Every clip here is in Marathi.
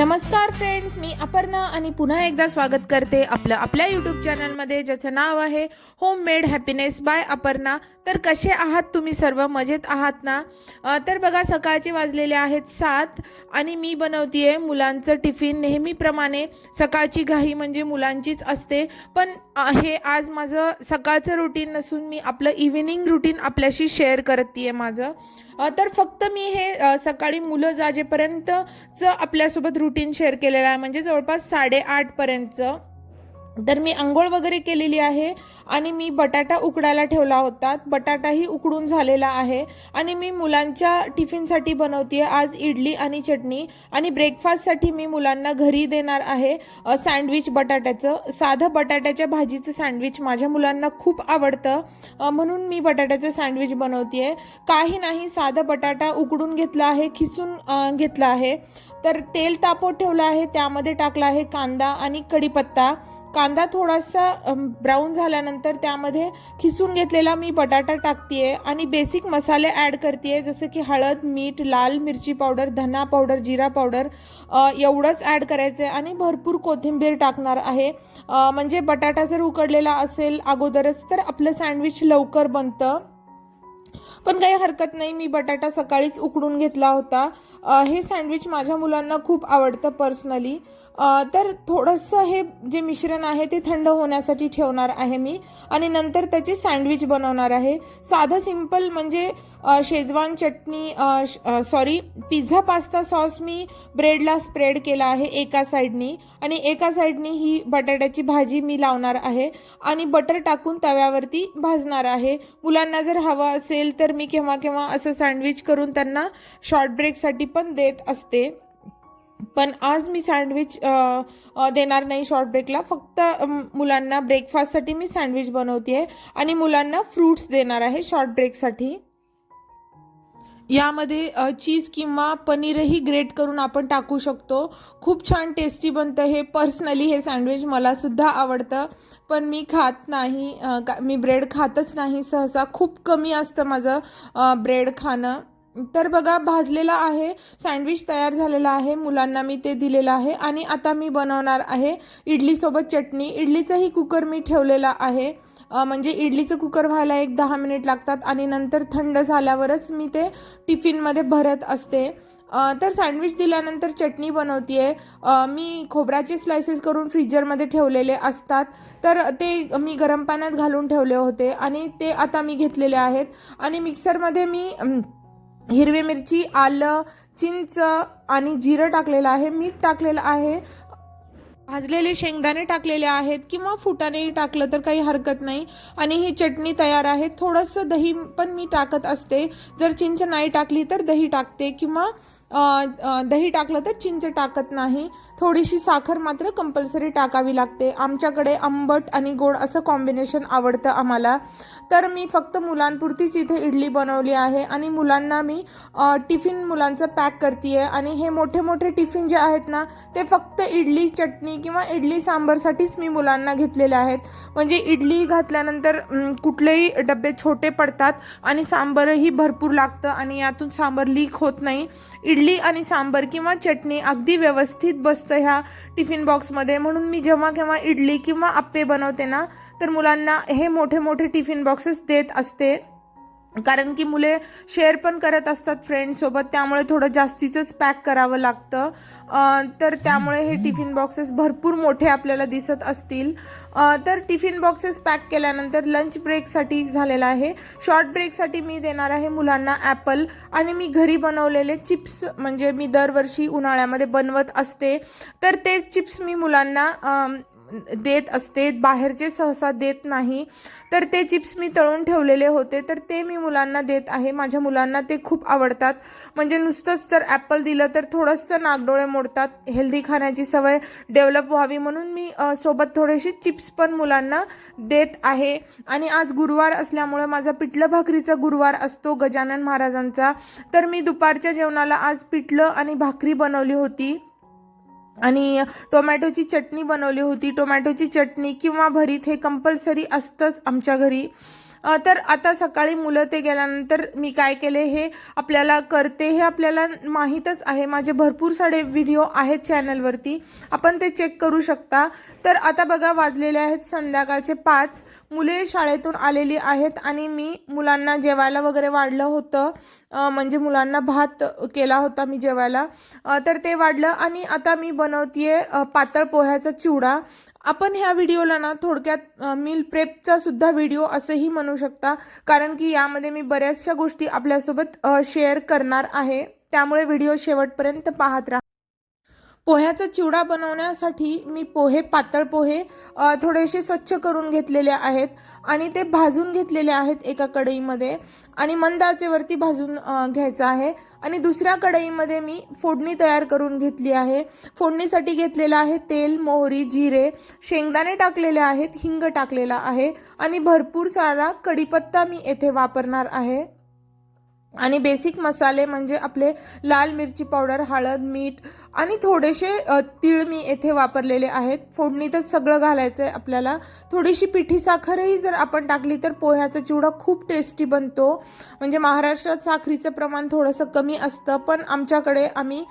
नमस्कार फ्रेंड्स मी अपर्णा आणि पुन्हा एकदा स्वागत करते आपलं आपल्या यूट्यूब चॅनलमध्ये ज्याचं नाव आहे home made happiness by Aparna. तर कसे आहात तुम्ही सर्व? मजेत आहात ना? तर बघा सकाळचे वाजलेले आहेत सात आणि मी बनवतीये मुलांचं टिफिन नेहमीप्रमाणे सकाळची घाई म्हणजे मुलांचीच असते पण हे आज माझं सकाळचं रुटीन नसून मी आपलं इव्हिनिंग रुटीन आपल्याशी शेअर करते माझं. तर फक्त मी हे सकाळी मुलं जाजेपर्यंतचं आपल्यासोबत रुटीन शेअर केलेलं आहे. म्हणजे जवळपास साडेआठपर्यंतचं. तर मी आंघोळ वगैरे केलेली आहे आणि मी बटाटा उकडायला ठेवला होता. बटाटाही उकडून झालेला आहे आणि मी मुलांच्या टिफिनसाठी बनवते आज इडली आणि चटणी आणि ब्रेकफास्टसाठी मी मुलांना घरी देणार आहे सँडविच बटाट्याचं. साधं बटाट्याच्या भाजीचं सँडविच माझ्या मुलांना खूप आवडतं म्हणून मी बटाट्याचं सँडविच बनवते काही नाही साधं बटाटा उकडून घेतला आहे खिसून घेतला आहे. तर तेल तापवत ठेवलं आहे त्यामध्ये टाकला आहे कांदा आणि कढीपत्ता. कांदा थोडासा ब्राऊन झाल्यानंतर त्यामध्ये खिसून घेतलेला मी बटाटा टाकतेय आणि बेसिक मसाले ॲड करते जसं की हळद मीठ लाल मिरची पावडर धना पावडर जिरा पावडर एवढंच ॲड करायचं आहे आणि भरपूर कोथिंबीर टाकणार आहे. म्हणजे बटाटा जर उकडलेला असेल अगोदरच तर आपलं सँडविच लवकर बनतं. पण काही हरकत नाही मी बटाटा सकाळीच उकडून घेतला होता. हे सँडविच माझ्या मुलांना खूप आवडतं पर्सनली तर थोडंसं हे जे मिश्रण आहे ते थंड होण्यासाठी ठेवणार आहे मी. आणि नंतर त्याचे सँडविच बनवणार आहे. साधं सिंपल म्हणजे शेजवान चटणी सॉरी पिझ्झा पास्ता सॉस मी ब्रेडला स्प्रेड केला आहे एका साईडनी. आणि एका साईडनी ही बटाट्याची भाजी मी लावणार आहे. आणि बटर टाकून तव्यावरती भाजणार आहे. मुलांना जर हवं असेल तर मी केव्हा केव्हा असं सँडविच करून त्यांना शॉर्ट ब्रेकसाठी पण देत असते. पण आज मी सँडविच देणार नाही शॉर्ट ब्रेकला फक्त मुलांना ब्रेकफास्टसाठी मी सँडविच बनवते आहे आणि मुलांना फ्रूट्स देणार आहे शॉर्ट ब्रेकसाठी यामध्ये चीज किंवा पनीरही ग्रेट करून आपण टाकू शकतो. खूप छान टेस्टी बनतं हे. पर्सनली हे सँडविच मलासुद्धा आवडतं. पण मी खात नाही का- मी ब्रेड खातच नाही. सहसा खूप कमी असतं माझं ब्रेड खाणं. तर बघा भाजलेला आहे सँडविच तयार झालेला आहे मुलांना मी ते दिलेलं आहे आणि आता मी बनवणार आहे इडलीसोबत चटणी. इडलीचंही कुकर मी ठेवलेला आहे. म्हणजे इडलीचं कुकर व्हायला एक दहा मिनिट लागतात आणि नंतर थंड झाल्यावरच मी ते टिफिनमध्ये भरत असते. तर सँडविच दिल्यानंतर चटणी बनवते मी खोबऱ्याचे स्लायसेस करून फ्रीजरमध्ये ठेवलेले असतात. तर ते मी गरम पाण्यात घालून ठेवले होते आणि ते आता मी घेतलेले आहेत. आणि मिक्सरमध्ये मी हिरवी मिरची आलं चिंच आणि जिरं टाकलेलं आहे मीठ टाकलेलं आहे. भाजलेले शेंगदाणे टाकलेले आहेत किंवा फुटाणेही टाकलं तर काही हरकत नाही. आणि ही चटणी तयार आहे. थोडंसं दही पण मी टाकत असते. जर चिंच नाही टाकली तर दही टाकते किंवा दही टाकलं तर चिंच टाकत नाही. थोडीशी साखर मात्र कंपल्सरी टाकावी लागते. आमच्याकडे आंबट आणि गोड असं कॉम्बिनेशन आवडतं आम्हाला. तर मी फक्त मुलांपुरतीच इथे इडली बनवली आहे आणि मुलांना मी टिफिन मुलांचं पॅक करते आणि हे मोठे मोठे टिफिन जे आहेत ना ते फक्त इडली चटणी किंवा इडली सांबारसाठीच मी मुलांना घेतलेले आहेत. म्हणजे इडली घातल्यानंतर कुठलेही डबे छोटे पडतात आणि सांबरही भरपूर लागतं आणि यातून सांबर लीक होत नाही. इडली आणि सांबर किंवा चटणी अगदी व्यवस्थित बसते. ह्या टिफिन बॉक्समध्ये. म्हणून मी जेव्हा केव्हा इडली किंवा आप्पे बनवते ना तर मुलांना हे मोठे मोठे टिफिन बॉक्सेस देत असते. कारण की मुले शेअर पण करत असतात फ्रेंडसोबत त्यामुळे थोडं जास्तीचंच पॅक करावं लागतं. तर त्यामुळे हे टिफिन बॉक्सेस भरपूर मोठे आपल्याला दिसत असतील. तर टिफिन बॉक्सेस पॅक केल्यानंतर लंच ब्रेकसाठी झालेला आहे. शॉर्ट ब्रेकसाठी मी देणार आहे मुलांना ॲपल आणि मी घरी बनवलेले चिप्स म्हणजे मी दरवर्षी उन्हाळ्यामध्ये बनवत असते. तर तेच चिप्स मी मुलांना देत असते बाहेरचे सहसा देत नाही. तर ते चिप्स मी तळून ठेवलेले होते. तर ते मी मुलांना देत आहे. माझ्या मुलांना ते खूप आवडतात. म्हणजे नुसतंच जर ॲपल दिलं तर थोडंसं नागडोळे मोडतात. हेल्दी खाण्याची सवय डेव्हलप व्हावी म्हणून मी सोबत थोडेसे चिप्स पण मुलांना देत आहे. आणि आज गुरुवार असल्यामुळे माझा पिठलं भाकरीचा गुरुवार असतो गजानन महाराजांचा. तर मी दुपारच्या जेवणाला आज पिठलं आणि भाकरी बनवली होती. आणि टोमॅटोची चटणी बनवली होती. टोमॅटोची चटणी किंवा भरीत हे कंपल्सरी असतंच आमच्या घरी. तर आता सकाळी मुलं ते गेल्यानंतर मी काय केले हे आपल्याला करते हे आपल्याला माहीतच आहे. माझे भरपूर सारे व्हिडिओ आहेत चॅनलवरती. आपण ते चेक करू शकता. तर आता बघा वाजलेले आहेत संध्याकाळचे पाच. मुले शाळेतून आलेली आहेत आणि मी मुलांना जेवायला वगैरे वाढलं होतं. म्हणजे मुलांना भात केला होता मी जेवायला. तर ते वाढलं आणि आता मी बनवतीये पातळ पोह्याचा चिवडा. आपण ह्या व्हिडिओला ना थोडक्यात मील प्रेपचा सुद्धा व्हिडिओ असंही म्हणू शकता. कारण की यामध्ये मी बऱ्याचशा गोष्टी आपल्यासोबत शेअर करणार आहे. त्यामुळे व्हिडिओ शेवटपर्यंत पाहत राहा. पोह्याचा चिवडा बनवण्यासाठी मी पोहे पातळ पोहे थोडेसे स्वच्छ करून घेतलेले आहेत आणि ते भाजून घेतलेले आहेत एका कढईमध्ये आणि मंदाचेवरती भाजून घ्यायचं आहे. आणि दुसऱ्या कढईमध्ये मी फोडणी तयार करून घेतली आहे. फोडणीसाठी घेतलेलं आहे तेल मोहरी जिरे शेंगदाणे टाकलेले आहेत हिंग टाकलेला आहे आणि भरपूर सारा कढीपत्ता मी येथे वापरणार आहे. आणि बेसिक मसाले म्हणजे आपले लाल मिरची पावडर हळद मीठ आणि थोडेसे तीळ मी येथे वापरलेले आहेत. फोडणीतच सगळं घालायचं आहे आपल्याला. थोडीशी पिठी साखरही जर आपण टाकली तर पोह्याचा चिवडा खूप टेस्टी बनतो. म्हणजे महाराष्ट्रात साखरीचं प्रमाण थोडंसं कमी असतं पण आमच्याकडे आम्ही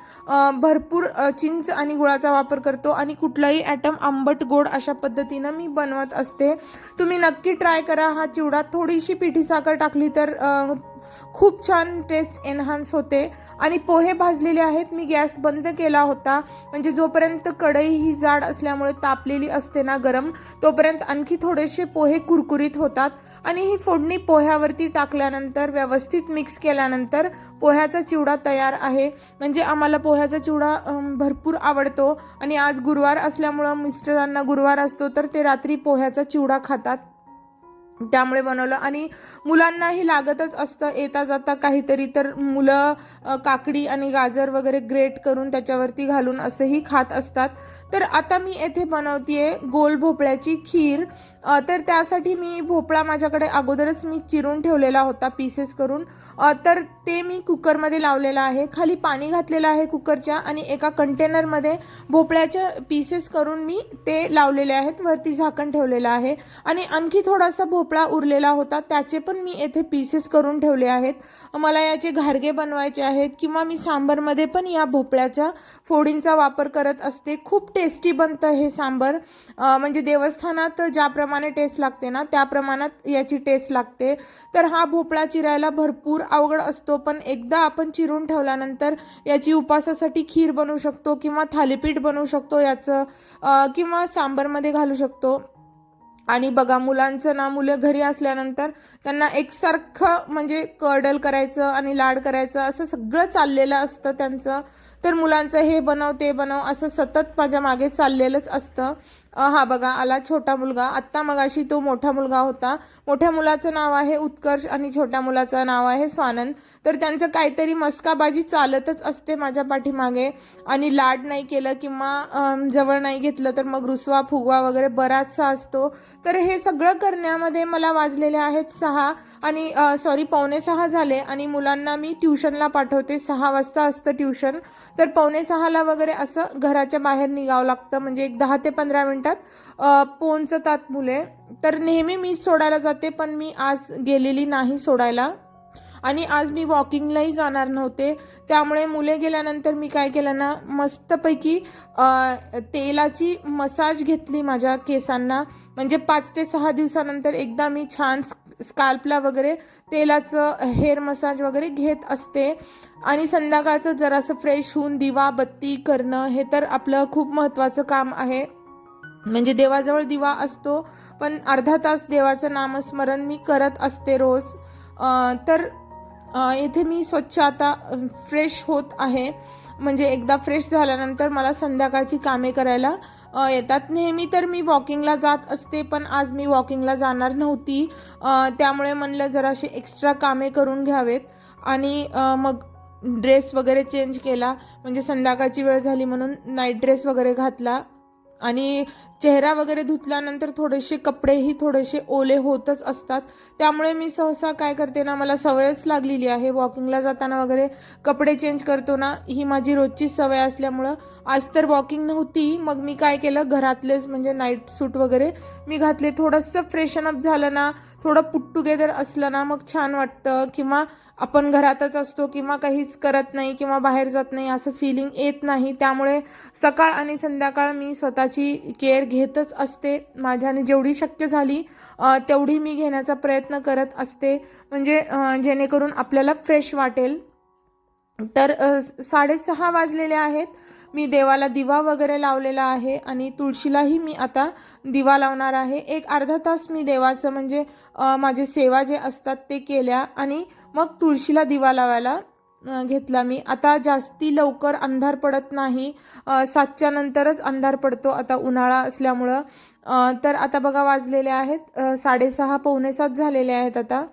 भरपूर चिंच आणि गुळाचा वापर करतो आणि कुठलाही ॲटम आंबट गोड अशा पद्धतीनं मी बनवत असते. तुम्ही नक्की ट्राय करा हा चिवडा. थोडीशी पिठी साखर टाकली तर खूप छान टेस्ट एनहान्स होते. आणि पोहे भाजलेले आहेत. मी गॅस बंद केला. होता. म्हणजे जोपर्यंत कढई ही जाड असल्यामुळे तापलेली असते ना गरम तोपर्यंत आणखी थोडेसे पोहे कुरकुरीत होतात. आणि ही फोडणी पोह्यावरती टाकल्यानंतर व्यवस्थित मिक्स केल्यानंतर पोह्याचा चिवडा तयार आहे. म्हणजे आम्हाला पोह्याचा चिवडा भरपूर आवडतो. आणि आज गुरुवार असल्यामुळं मिस्टरांना गुरुवार असतो तर ते रात्री पोह्याचा चिवडा खातात. त्यामुळे बनवलं. आणि मुलांनाही लागतच असतं. येता जाता काहीतरी तर मुलं काकडी आणि गाजर वगैरे ग्रेट करून त्याच्यावरती घालून असंही खात असतात. तर आता मी येथे बनवतीये गोल भोपळ्याची खीर. तर त्यासाठी मी भोपळा माझ्याकडे अगोदरच मी चिरून ठेवलेला होता पीसेस करून. तर ते मी कुकरमध्ये लावलेलं आहे. खाली पाणी घातलेलं आहे कुकरच्या आणि एका कंटेनरमध्ये भोपळ्याच्या पीसेस करून मी ते लावलेले आहेत. वरती झाकण ठेवलेलं आहे आणि आणखी थोडासा भोपळा उरलेला होता. त्याचे पण मी येथे पीसेस करून ठेवले आहेत. मला याचे घारगे बनवायचे आहेत किंवा मी सांबरमध्ये पण या भोपळ्याच्या फोडींचा वापर करत असते. खूप टेस्टी बनतं हे सांबर. म्हणजे देवस्थानात ज्याप्रमाणे टेस्ट लागते ना त्या प्रमाणात याची टेस्ट लागते. तर हा भोपळा चिरायला भरपूर अवघड असतो पण एकदा आपण चिरून ठेवल्यानंतर याची उपासासाठी खीर बनवू शकतो किंवा थालीपीठ बनवू शकतो याचं. किंवा सांबरमध्ये घालू शकतो. आणि बघा मुलांचं ना मुलं घरी असल्यानंतर त्यांना एकसारखं म्हणजे कर्डल करायचं आणि लाड करायचं असं सगळं चाललेलं असतं त्यांचं. तर मुलांचं हे बनव ते बनव असं सतत माझ्या मागे चाललेलंच असतं. हा बघा आला छोटा मुलगा. आत्ता मगाशी तो मोठा मुलगा होता. मोठ्या मुलाचं नाव आहे उत्कर्ष आणि छोट्या मुलाचं नाव आहे स्वानंद. तर त्यांचं काहीतरी मस्काबाजी चालतच असते माझ्या पाठीमागे. आणि लाड नाही केलं किंवा जवळ नाही घेतलं तर मग रुसवा फुगवा वगैरे बराचसा असतो. तर हे सगळं करण्यामध्ये मला वाजलेले आहेत सहा आणि सॉरी पावणे सहा झाले आणि मुलांना मी ट्युशनला पाठवते. सहा वाजता असतं ट्युशन. तर पावणे सहाला वगैरे असं घराच्या बाहेर निघावं लागतं. म्हणजे एक दहा ते पंधरा मिनिट म्हणतात पोहोचतात मुले. तर नेहमी मी सोडायला जाते पण मी आज गेलेली नाही सोडायला. आणि आज मी वॉकिंगलाही जाणार नव्हते. त्यामुळे मुले गेल्यानंतर मी काय केलं ना मस्तपैकी तेलाची मसाज घेतली माझ्या केसांना. म्हणजे पाच ते सहा दिवसानंतर एकदा मी छान स्काल्पला वगैरे तेलाचं हेअर मसाज वगैरे घेत असते. आणि संध्याकाळचं जरासं फ्रेश होऊन दिवा बत्ती करणं हे तर आपलं खूप महत्त्वाचं काम आहे. म्हणजे देवाजवळ दिवा असतो पण अर्धा तास देवाचं नामस्मरण मी करत असते रोज. तर येथे इथे मी स्वच्छ आता फ्रेश होत आहे. म्हणजे एकदा फ्रेश झाल्यानंतर मला संध्याकाळची कामे करायला येतात. नेहमी तर मी वॉकिंगला जात असते पण आज मी वॉकिंगला जाणार नव्हती. त्यामुळे म्हणलं जराशी एक्स्ट्रा कामे करून घ्यावेत. आणि मग ड्रेस वगैरे चेंज केला. म्हणजे संध्याकाळची वेळ झाली म्हणून नाईट ड्रेस वगैरे घातला. आणि चेहरा वगैरे धुतल्यानंतर थोडेसे कपडेही थोडेसे ओले होतच असतात. त्यामुळे मी सहसा काय करते ना मला सवयच लागलेली आहे. वॉकिंगला जाताना वगैरे कपडे चेंज करतो ना ही माझी रोजची सवय असल्यामुळं. आज तर वॉकिंग नव्हती मग मी काय केलं घरातलेच म्हणजे नाईट सूट वगैरे मी घातले. थोडंसं फ्रेशन अप झालं ना थोडं पुट टुगेदर असलं ना मग छान वाटतं. किंवा आपण घरातच असतो किंवा काहीच करत नाही किंवा बाहेर जात नाही असं फिलिंग येत नाही. त्यामुळे सकाळ आणि संध्याकाळ मी स्वतःची केअर घेतच असते. माझ्याने जेवढी शक्य झाली तेवढी मी घेण्याचा प्रयत्न करत असते. म्हणजे जेणेकरून आपल्याला फ्रेश वाटेल. तर साडेसहा वाजलेले आहेत. मी देवाला दिवा वगैरे लावलेला आहे आणि तुळशीलाही मी आता दिवा लावणार आहे. एक अर्धा तास मी देवाचं म्हणजे माझे सेवा जे असतात ते केल्या आणि मग तुळशीला दिवा लावायला घेतला मी. आता जास्ती लवकर अंधार पडत नाही. सातच्या नंतरच अंधार पडतो. आता उन्हाळा असल्यामुळं. तर आता बघा वाजलेले आहेत. साडेसहा पावणे सात झालेले आहेत आता.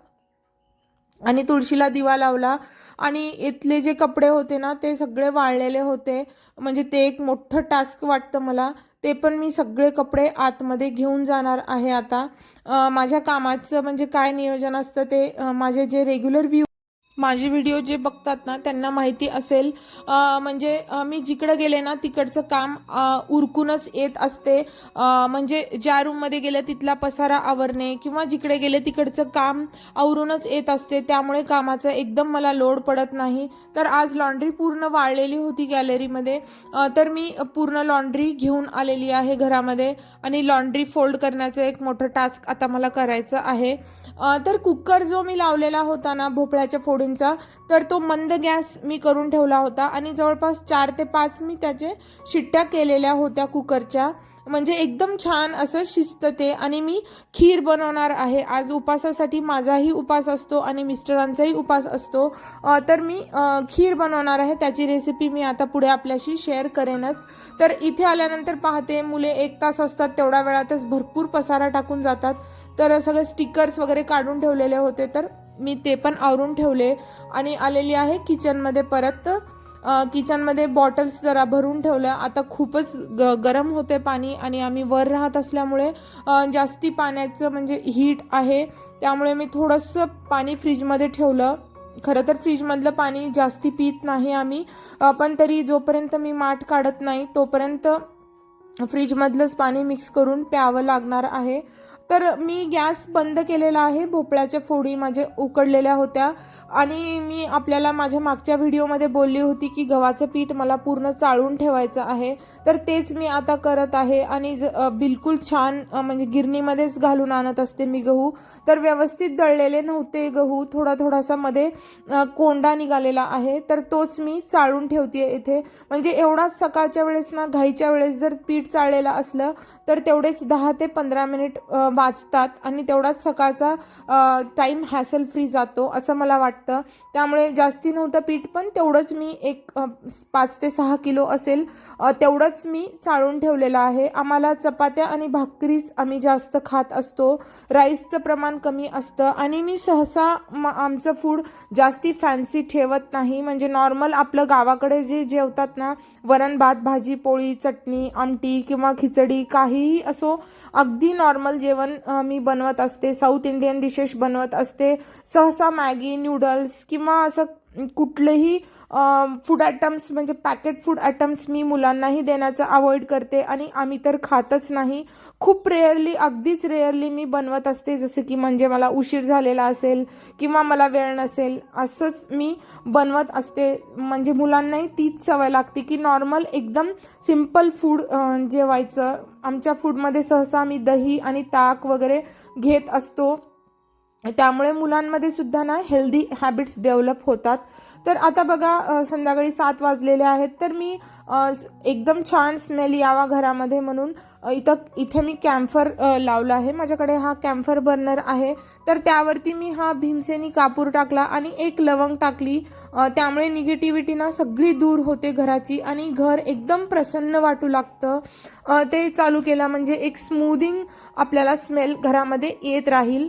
आणि तुळशीला दिवा लावला. आणि इथले जे कपडे होते ना ते सगळे वाळलेले होते. म्हणजे ते एक मोठं टास्क वाटतं मला. ते पण मी सगळे कपडे आतमध्ये घेऊन जाणार आहे आता. माझ्या कामाचं म्हणजे काय नियोजन असतं ते माझे जे रेग्युलर व्ह्यू माझे व्हिडिओ जे बघतात ना त्यांना माहिती असेल. म्हणजे मी जिकडं गेले ना तिकडचं काम उरकूनच येत असते. म्हणजे ज्या रूममध्ये गेलं तिथला पसारा आवरणे किंवा जिकडे गेले तिकडचं काम आवरूनच येत असते. त्यामुळे कामाचं एकदम मला लोड पडत नाही. तर आज लॉन्ड्री पूर्ण वाळलेली होती गॅलरीमध्ये. तर मी पूर्ण लॉन्ड्री घेऊन आलेली आहे घरामध्ये आणि लॉन्ड्री फोल्ड करण्याचं एक मोठं टास्क आता मला करायचं आहे. तर कुकर जो मी लावलेला होता ना भोपळ्याच्या फोडींचा तर तो मंद गॅस मी करून ठेवला होता आणि जवळपास चार ते पाच मी त्याचे शिट्ट्या केलेल्या होत्या कुकरच्या. म्हणजे एकदम छान असं शिस्त ते आणि मी खीर बनवणार आहे. आज उपासासाठी माझाही उपास असतो आणि मिस्टरांचाही उपास असतो. तर मी खीर बनवणार आहे. त्याची रेसिपी मी आता पुढे आपल्याशी शेअर करेनच. तर इथे आल्यानंतर पाहते मुले एक तास असतात तेवढ्या वेळातच भरपूर पसारा टाकून जातात. तर सगळे स्टिकर्स वगैरे काढून ठेवलेले होते. तर मी ते पण आवरून ठेवले. आणि आलेली आहे किचनमध्ये परत. किचनमध्ये बॉटल्स जरा भरून ठेवल्या. आता खूपच ग गरम होते पाणी आणि आम्ही वर राहत असल्यामुळे जास्ती पाण्याचं म्हणजे हीट आहे. त्यामुळे मी थोडंसं पाणी फ्रीजमध्ये ठेवलं. खरं तर फ्रीजमधलं पाणी जास्ती पित नाही आम्ही. पण तरी जोपर्यंत मी माठ काढत नाही तोपर्यंत फ्रीजमधलंच पाणी मिक्स करून प्यावं लागणार आहे. तर मी गॅस बंद केलेला आहे भोपळ्याच्या फोडी माझे उकडलेल्या होत्या आणि मी आपल्याला माझ्या मागच्या व्हिडिओमध्ये बोलली होती की गव्हाचं पीठ मला पूर्ण चाळून ठेवायचं आहे. तर तेच मी आता करत आहे आणि ज- बिलकुल छान म्हणजे गिरणीमध्येच घालून आणत असते मी गहू. तर व्यवस्थित दळलेले नव्हते गहू थोडा थोडासा मध्ये कोंडा निघालेला आहे. तर तोच मी चाळून ठेवते इथे. म्हणजे एवढाच सकाळच्या वेळेस ना घाईच्या वेळेस जर पीठ चाळलेलं असलं तर तेवढेच दहा ते पंधरा मिनिट वाचतात आणि तेवढाच सकाळचा टाईम हॅसल फ्री जातो असं मला वाटतं. त्यामुळे जास्ती नव्हतं पीठ पण तेवढंच मी एक पाच ते सहा किलो असेल तेवढंच मी चाळून ठेवलेलं आहे. आम्हाला चपात्या आणि भाकरीच आम्ही जास्त खात असतो. राईसचं प्रमाण कमी असतं आणि मी सहसा म आमचं फूड जास्ती फॅन्सी ठेवत नाही. म्हणजे नॉर्मल आपलं गावाकडे जे जेवतात ना वरण भात भाजी पोळी चटणी आमटी किंवा खिचडी काहीही असो अगदी नॉर्मल जेवण जेवण मी बनवत असते. साऊथ इंडियन डिशेश बनवत असते. सहसा मॅगी नूडल्स किंवा असं कुठलेही फूड आयटम्स म्हणजे पॅकेट फूड आयटम्स मी मुलांनाही देण्याचं अवॉइड करते आणि आम्ही तर खातच नाही. खूप रेअरली अगदीच रेअरली मी बनवत असते जसं की म्हणजे मला उशीर झालेला असेल किंवा मला वेळ नसेल असंच मी बनवत असते. म्हणजे मुलांनाही तीच सवय लागते की नॉर्मल एकदम सिंपल फूड जेवायचं. आमच्या फूडमध्ये सहसा आम्ही दही आणि ताक वगैरे घेत असतो. त्यामुळे मुलांमध्ये सुद्धा ना हेल्दी हॅबिट्स डेव्हलप होतात. तर आता बघा संध्याकाळी सात वाजलेले आहेत. तर मी एकदम छान स्मेल यावा घरामध्ये म्हणून इथं इथे मी कॅम्फर लावला आहे. माझ्याकडे हा कॅम्फर बर्नर आहे. तर त्यावरती मी हा भीमसेनी कापूर टाकला आणि एक लवंग टाकली. त्यामुळे निगेटिव्हिटी ना सगळी दूर होते घराची आणि घर एकदम प्रसन्न वाटू लागतं. ते चालू केलं म्हणजे एक स्मूदिंग आपल्याला स्मेल घरामध्ये येत राहील.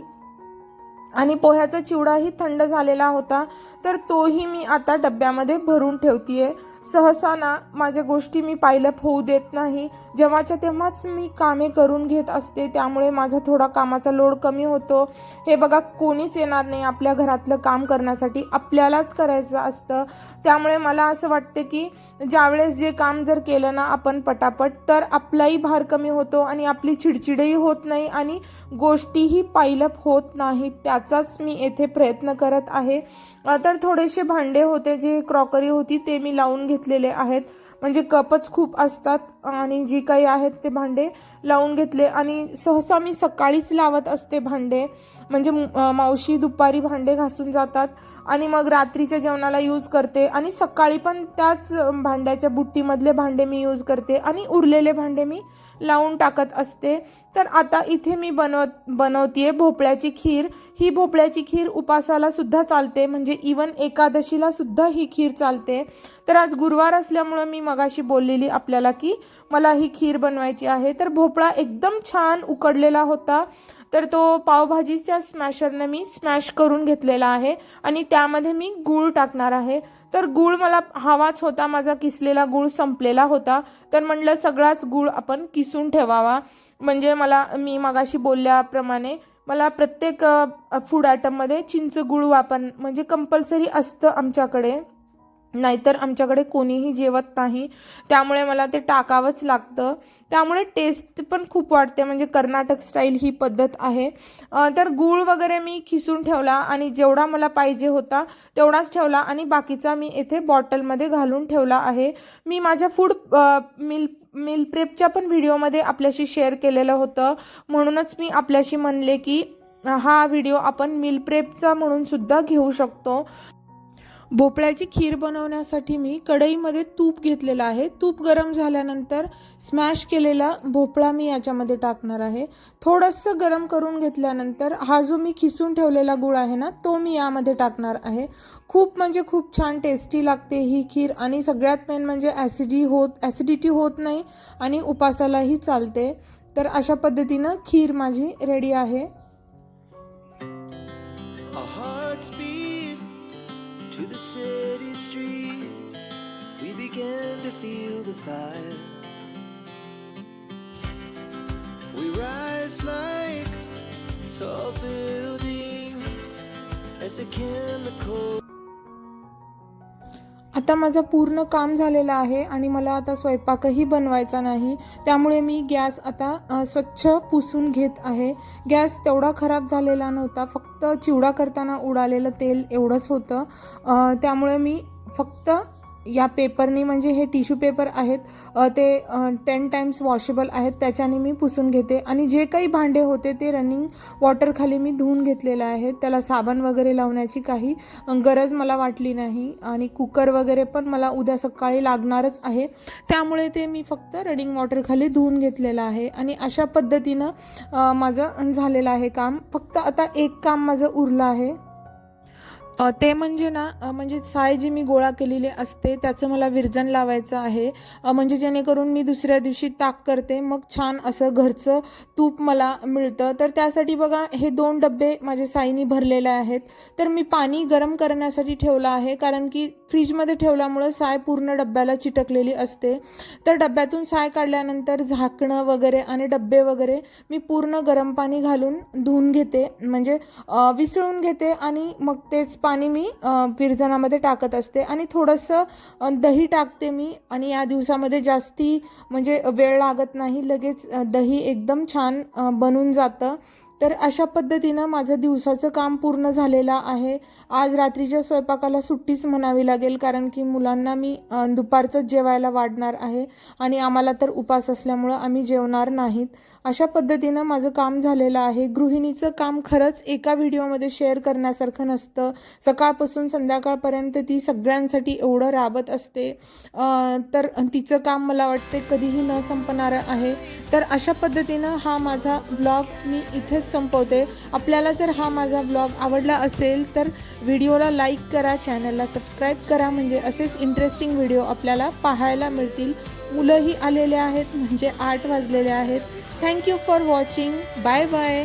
आणि पोह्याचा चिवडाही थंड झालेला होता तर तोही मी आता डब्यामध्ये भरून ठेवतीये. सहसा ना माझ्या गोष्टी मी पायलप होऊ देत नाही. जेव्हाच्या तेव्हाच मी कामे करून घेत असते त्यामुळे माझा थोडा कामाचा लोड कमी होतो. हे बघा कोणीच येणार नाही आपल्या घरातलं काम करण्यासाठी. आपल्यालाच करायचं असतं. त्यामुळे मला असं वाटते की ज्यावेळेस जे काम जर केलं ना आपण पटापट तर आपलाही भार कमी होतो आणि आपली चिडचिडही होत नाही आणि गोष्टीही पायलप होत नाहीत. त्याचाच मी येथे प्रयत्न करत आहे. तर थोडेसे भांडे होते. जे क्रॉकरी होती ते मी लावून घेतलेले आहेत. म्हणजे कपच खूप असतात आणि जी काही आहेत ते भांडे लावून घेतले. आणि सहसा मी सकाळीच लावत असते भांडे. म्हणजे मावशी दुपारी भांडे घासून जातात आणि मग रात्रीच्या जेवणाला यूज करते. आणि सकाळी पण त्याच भांड्याच्या बुट्टीमधले भांडे मी यूज करते. आणि उरलेले भांडे मी लावून टाकत असते. तर आता इथे मी बनवत बनवतीये भोपळ्याची खीर. ही भोपळ्याची खीर उपासाला सुद्धा चालते. म्हणजे इवन एकादशीला सुद्धा ही खीर चालते. तर आज गुरुवार असल्यामुळं मी मगाशी बोललेली आपल्याला की मला ही खीर बनवायची आहे. तर भोपळा एकदम छान उकडलेला होता. तर तो पावभाजीच्या स्मॅशरनं मी स्मॅश करून घेतलेला आहे. आणि त्यामध्ये मी गूळ टाकणार आहे. तर गूळ मला हवाच होता माझा किसलेला गूळ संपलेला होता. तर म्हणलं सगळाच गूळ आपण किसून ठेवावा. म्हणजे मला मी मगाशी बोलल्याप्रमाणे मला प्रत्येक फूड आयटममध्ये चिंच गूळ वापर म्हणजे कंपल्सरी असतं आमच्याकडे. नाहीतर आमच्याकडे कोणीही जेवत नाही. त्यामुळे मला ते टाकावंच लागतं. त्यामुळे टेस्ट पण खूप वाटते म्हणजे कर्नाटक स्टाईल ही पद्धत आहे. तर गूळ वगैरे मी खिसून ठेवला आणि जेवढा मला पाहिजे होता तेवढाच ठेवला आणि बाकीचा मी येथे बॉटलमध्ये घालून ठेवला आहे. मी माझ्या फूड मिल मिल प्रेपच्या पण व्हिडिओमध्ये आपल्याशी शेअर केलेलं होतं. म्हणूनच मी आपल्याशी म्हणले की हा व्हिडिओ आपण मिल प्रेपचा म्हणून सुद्धा घेऊ शकतो. भोपळ्याची खीर बनवण्यासाठी मी कढईमध्ये तूप घेतलेलं आहे. तूप गरम झाल्यानंतर स्मॅश केलेला भोपळा मी याच्यामध्ये टाकणार आहे. थोडंसं गरम करून घेतल्यानंतर हा जो मी खिसून ठेवलेला गुळ आहे ना तो मी यामध्ये टाकणार आहे. खूप म्हणजे खूप छान टेस्टी लागते ही खीर आणि सगळ्यात मेन म्हणजे ॲसिडी होत ॲसिडिटी होत नाही आणि उपासालाही चालते. तर अशा पद्धतीनं खीर माझी रेडी आहे. The city streets. We began to feel the fire. We rise like tall buildings as the chemical. आता माझं पूर्ण काम झालेलं आहे आणि मला आता स्वयंपाकही बनवायचा नाही. त्यामुळे मी गॅस आता स्वच्छ पुसून घेत आहे. गॅस तेवढा खराब झालेला नव्हता. फक्त चिवडा करताना उडालेलं तेल एवढंच होतं. त्यामुळे मी फक्त या पेपरनी म्हणजे हे टिश्यू पेपर आहेत ते टेन टाइम्स वॉशेबल आहेत त्याच्याने मी पुसून घेते. आणि जे काही भांडे होते ते रनिंग वॉटरखाली मी धुवून घेतलेलं आहे त्याला साबण वगैरे लावण्याची काही गरज मला वाटली नाही. आणि कुकर वगैरे पण मला उद्या सकाळी लागणारच आहे. त्यामुळे ते मी फक्त रनिंग वॉटरखाली धुवून घेतलेलं आहे. आणि अशा पद्धतीनं माझं झालेलं आहे काम. फक्त आता एक काम माझं उरलं आहे. ते म्हणजे ना म्हणजे साय जी मी गोळा केलेली असते त्याचं मला विरजन लावायचं आहे. म्हणजे जेणेकरून मी दुसऱ्या दिवशी ताक करते मग छान असं घरचं तूप मला मिळतं. तर त्यासाठी बघा हे दोन डबे माझे साईनी भरलेले आहेत. तर मी पाणी गरम करण्यासाठी ठेवलं आहे कारण की फ्रीजमध्ये ठेवल्यामुळं साय पूर्ण डब्याला चिटकलेली असते. तर डब्यातून साय काढल्यानंतर झाकणं वगैरे आणि डब्बे वगैरे मी पूर्ण गरम पाणी घालून धुवून घेते. म्हणजे विसळून घेते आणि मग तेच पाणी मी विरजणामध्ये विरजनामध्ये टाकत असते. आणि थोडंसं दही टाकते मी आणि या दिवसामध्ये जास्ती म्हणजे वेळ लागत नाही लगेच दही एकदम छान बनून जातं. तर अशा पद्धतीनं माझं दिवसाचं काम पूर्ण झालेलं आहे. आज रात्रीच्या स्वयंपाकाला सुट्टीच म्हणावी लागेल कारण की मुलांना मी दुपारचंच जेवायला वाढणार आहे आणि आम्हाला तर उपास असल्यामुळं आम्ही जेवणार नाहीत. अशा पद्धतीनं माझं काम झालेलं आहे. गृहिणीचं काम खरंच एका व्हिडिओमध्ये शेअर करण्यासारखं नसतं. सकाळपासून संध्याकाळपर्यंत ती सगळ्यांसाठी एवढं राबत असते. तर तिचं काम मला वाटते कधीही न संपणारं आहे. तर अशा पद्धतीनं हा माझा ब्लॉग मी इथेच संपवते. आपल्याला जर हा माझा ब्लॉग आवडला असेल तर व्हिडिओला लाईक करा चॅनलला सबस्क्राईब करा. म्हणजे असेच इंटरेस्टिंग व्हिडिओ आपल्याला पाहायला मिळतील. मुलंही आलेले आहेत म्हणजे आठ वाजलेले आहेत. Thank you for watching bye bye